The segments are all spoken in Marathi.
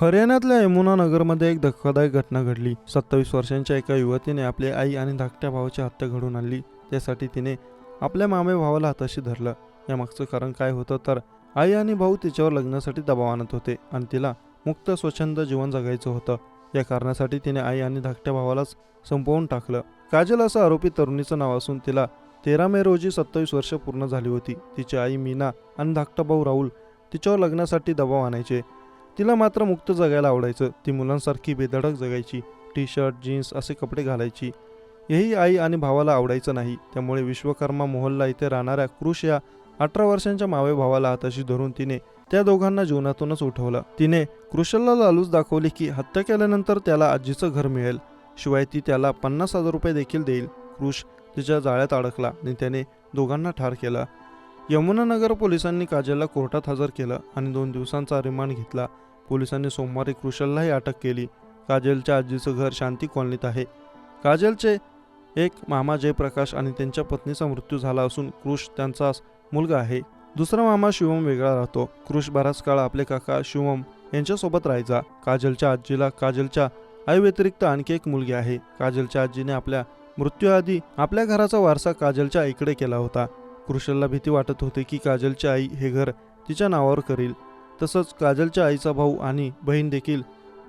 हरियाणातल्या यमुना नगरमध्ये एक धक्कादायक घटना घडली. सत्तावीस वर्षांच्या एका युवतीने आपली आई आणि धाकट्या भावाची हत्या घडवून आणली. त्यासाठी तिने आपल्या मामे भावाला हाताशी धरलं. यामागचं कारण काय होतं तर आई आणि भाऊ तिच्यावर लग्नासाठी दबाव आणत होते आणि तिला मुक्त स्वच्छंद जीवन जगायचं होतं. या कारणासाठी तिने आई आणि धाकट्या भावालाच संपवून टाकलं. काजल असं आरोपी तरुणीचं नाव असून तिला तेरा मे रोजी सत्तावीस वर्ष पूर्ण झाली होती. तिची आई मीना आणि धाकटा भाऊ राहुल तिच्यावर लग्नासाठी दबाव आणायचे. तिला मात्र मुक्त जगायला आवडायचं. ती मुलांसारखी बेधडक जगायची. टी शर्ट जीन्स असे कपडे घालायची. हेही आई आणि भावाला आवडायचं नाही. त्यामुळे विश्वकर्मा मोहल्ला इथे राहणाऱ्या कृष या अठरा वर्षांच्या मावे भावाला हाताशी धरून तिने त्या दोघांना जीवनातूनच उठवलं. तिने कृषलला लालूच दाखवली की हत्या केल्यानंतर त्याला आजीचं घर मिळेल. शिवाय ती त्याला पन्नास हजार रुपये देखील देईल. कृष तिच्या जाळ्यात अडकला आणि त्याने दोघांना ठार केला. यमुनानगर पोलिसांनी काजलला कोर्टात हजर केलं आणि दोन दिवसांचा रिमांड घेतला. पोलिसांनी सोमवारी कृषललाही अटक केली. काजलच्या आजीचं घर शांती कॉलनीत आहे. काजलचे एक मामा जयप्रकाश आणि त्यांच्या पत्नीचा मृत्यू झाला असून कृष त्यांचा मुलगा आहे. दुसरा मामा शिवम वेगळा राहतो. कृष बराच काळ आपले काका शिवम यांच्यासोबत राहायचा. काजलच्या आजीला काजलच्या आई व्यतिरिक्त आणखी एक मुलगी आहे. काजलच्या आजीने आपल्या मृत्यूआधी आपल्या घराचा वारसा काजलच्या आईकडे केला होता. कृषलला भीती वाटत होती की काजलची आई हे घर तिच्या नावावर करील. तसंच काजलच्या आईचा भाऊ आणि बहीण देखील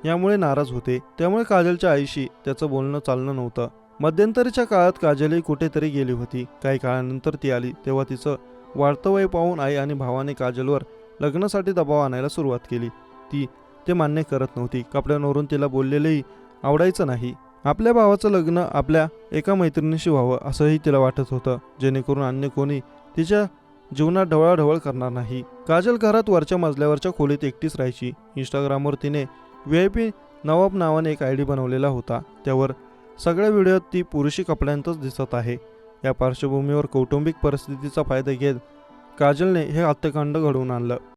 यामुळे नाराज होते. त्यामुळे काजलच्या आईशी त्याचं बोलणं चालणं नव्हतं. मध्यंतरीच्या काळात काजलही कुठेतरी गेली होती. काही काळानंतर ती आली तेव्हा तिचं वाढतं वय पाहून आई आणि भावाने काजलवर लग्नासाठी दबाव आणायला सुरुवात केली. ती ते मान्य करत नव्हती. कपड्यांवरून तिला बोललेलंही आवडायचं नाही. आपल्या भावाचं लग्न आपल्या एका मैत्रिणीशी व्हावं असंही तिला वाटत होतं. जेणेकरून अन्य कोणी तिच्या जीवनात ढवळाढवळ करणार नाही. काजल घरात वरच्या मजल्यावरच्या खोलीत एकटीच राहायची. इंस्टाग्रामवर तिने व्ही आय पी नवाब नावाने एक आय डी बनवलेला होता. त्यावर सगळ्या व्हिडिओत ती पुरुषी कपड्यांतच दिसत आहे. या पार्श्वभूमीवर कौटुंबिक परिस्थितीचा फायदा घेत काजलने हे हत्याकांड घडवून आणलं.